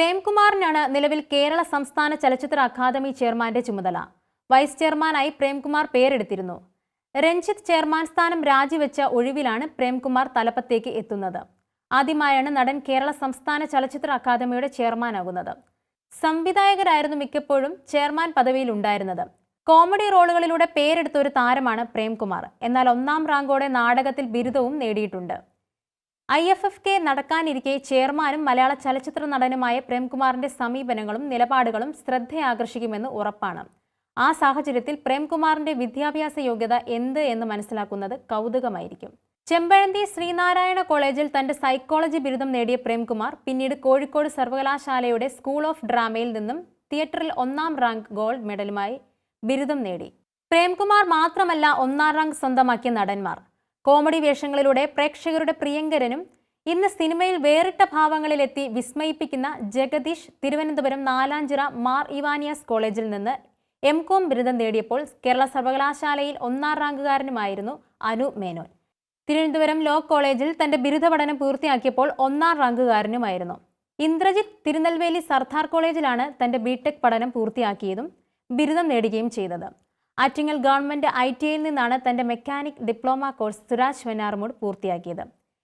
പ്രേംകുമാറിനാണ് നിലവിൽ കേരള സംസ്ഥാന ചലച്ചിത്ര അക്കാദമി ചെയർമാന്റെ ചുമതല. വൈസ് ചെയർമാനായി പ്രേംകുമാർ പേരെടുത്തിരുന്നു. രഞ്ജിത്ത് ചെയർമാൻ സ്ഥാനം രാജിവെച്ച ഒഴിവിലാണ് പ്രേംകുമാർ തലപ്പത്തേക്ക് എത്തുന്നത്. ആദ്യമായാണ് നടൻ കേരള സംസ്ഥാന ചലച്ചിത്ര അക്കാദമിയുടെ ചെയർമാനാകുന്നത്. സംവിധായകരായിരുന്നു മിക്കപ്പോഴും ചെയർമാൻ പദവിയിൽ ഉണ്ടായിരുന്നത് കോമഡി റോളുകളിലൂടെ പേരെടുത്ത ഒരു താരമാണ് പ്രേംകുമാർ. എന്നാൽ ഒന്നാം റാങ്കോടെ നാടകത്തിൽ ബിരുദവും നേടിയിട്ടുണ്ട്. ഐ എഫ് എഫ് കെ നടക്കാനിരിക്കെ ചെയർമാനും മലയാള ചലച്ചിത്ര നടനുമായ പ്രേംകുമാറിന്റെ സമീപനങ്ങളും നിലപാടുകളും ശ്രദ്ധയാകർഷിക്കുമെന്ന് ഉറപ്പാണ്. ആ സാഹചര്യത്തിൽ പ്രേംകുമാറിന്റെ വിദ്യാഭ്യാസ യോഗ്യത എന്ത് എന്ന് മനസ്സിലാക്കുന്നത് കൗതുകമായിരിക്കും. ചെമ്പഴന്തി ശ്രീനാരായണ കോളേജിൽ തന്റെ സൈക്കോളജി ബിരുദം നേടിയ പ്രേംകുമാർ പിന്നീട് കോഴിക്കോട് സർവകലാശാലയുടെ സ്കൂൾ ഓഫ് ഡ്രാമയിൽ നിന്നും തിയേറ്ററിൽ ഒന്നാം റാങ്ക് ഗോൾഡ് മെഡലുമായി ബിരുദം നേടി. പ്രേംകുമാർ മാത്രമല്ല ഒന്നാം റാങ്ക് സ്വന്തമാക്കിയ നടന്മാർ. കോമഡി വേഷങ്ങളിലൂടെ പ്രേക്ഷകരുടെ പ്രിയങ്കരനും ഇന്ന് സിനിമയിൽ വേറിട്ട ഭാവങ്ങളിലെത്തി വിസ്മയിപ്പിക്കുന്ന ജഗദീഷ് തിരുവനന്തപുരം നാലാഞ്ചിറ മാർ ഇവാനിയസ് കോളേജിൽ നിന്ന് എം കോം ബിരുദം നേടിയപ്പോൾ കേരള സർവകലാശാലയിൽ ഒന്നാം റാങ്കുകാരനുമായിരുന്നു അനു മേനോൻ. തിരുവനന്തപുരം ലോ കോളേജിൽ തന്റെ ബിരുദ പഠനം പൂർത്തിയാക്കിയപ്പോൾ ഒന്നാം റാങ്കുകാരനുമായിരുന്നു. ഇന്ദ്രജിത്ത് തിരുനെൽവേലി സർദാർ കോളേജിലാണ് തന്റെ ബിടെക് പഠനം പൂർത്തിയാക്കിയതും ബിരുദം നേടുകയും ചെയ്തത്. ആറ്റിങ്ങൽ ഗവൺമെന്റ് ഐ ടി ഐയിൽ നിന്നാണ് തന്റെ mechanic diploma course Suraj Venjaramoodu പൂർത്തിയാക്കിയത്.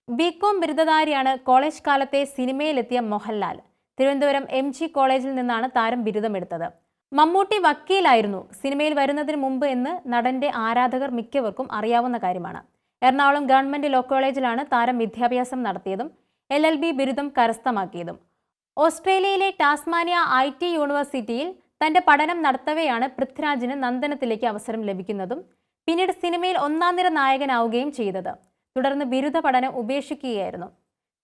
ബികോം ബിരുദധാരിയാണ് കോളേജ് കാലത്തെ സിനിമയിലെത്തിയ മോഹൻലാൽ. തിരുവനന്തപുരം എം ജി കോളേജിൽ നിന്നാണ് താരം ബിരുദമെടുത്തത്. മമ്മൂട്ടി വക്കീലായിരുന്നു. സിനിമയിൽ വരുന്നതിന് മുമ്പ് എന്ന് നടന്റെ ആരാധകർ മിക്കവർക്കും അറിയാവുന്ന കാര്യമാണ്. എറണാകുളം ഗവൺമെന്റ് ലോ കോളേജിലാണ് താരം വിദ്യാഭ്യാസം നടത്തിയതും എൽ എൽ ബി ബിരുദം കരസ്ഥമാക്കിയതും. ഓസ്ട്രേലിയയിലെ ടാസ്മാനിയ ഐ ടി യൂണിവേഴ്സിറ്റിയിൽ തന്റെ പഠനം നടത്തവെയാണ് പൃഥ്വിരാജിന് നന്ദനത്തിലേക്ക് അവസരം ലഭിക്കുന്നതും പിന്നീട് സിനിമയിൽ ഒന്നാം നിര നായകനാവുകയും ചെയ്തത്. തുടർന്ന് ബിരുദ പഠനം ഉപേക്ഷിക്കുകയായിരുന്നു.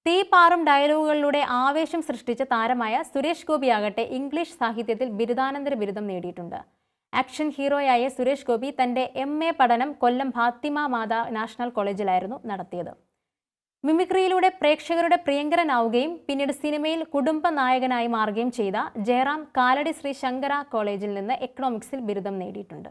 തീ പാറും ഡയലോഗുകളിലൂടെ ആവേശം സൃഷ്ടിച്ച താരമായ സുരേഷ് ഗോപിയാകട്ടെ ഇംഗ്ലീഷ് സാഹിത്യത്തിൽ ബിരുദാനന്തര ബിരുദം നേടിയിട്ടുണ്ട്. ആക്ഷൻ ഹീറോയായ സുരേഷ് ഗോപി തന്റെ എ പഠനം കൊല്ലം ഫാത്തിമ മാതാ നാഷണൽ കോളേജിലായിരുന്നു നടത്തിയത്. മിമിക്രിയിലൂടെ പ്രേക്ഷകരുടെ പ്രിയങ്കരനാവുകയും പിന്നീട് സിനിമയിൽ കുടുംബ നായകനായി മാറുകയും ചെയ്ത ജയറാം കാലടി ശ്രീ ശങ്കര കോളേജിൽ നിന്ന് എക്കണോമിക്സിൽ ബിരുദം നേടിയിട്ടുണ്ട്.